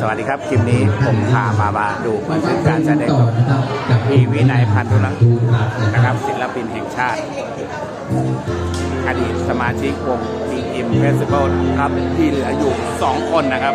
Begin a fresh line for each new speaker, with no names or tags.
สวัสดีครับคลิปนี้ผมพามามาดูบันทึกการแสดง
ของ
พีวินัยพันธุรัก
นะครั
บศิลปินแห่งชาติ อดีตสมาชิกวงดีอิมเฟสติวัลครับที่เหลืออยู่ 2 คนนะครับ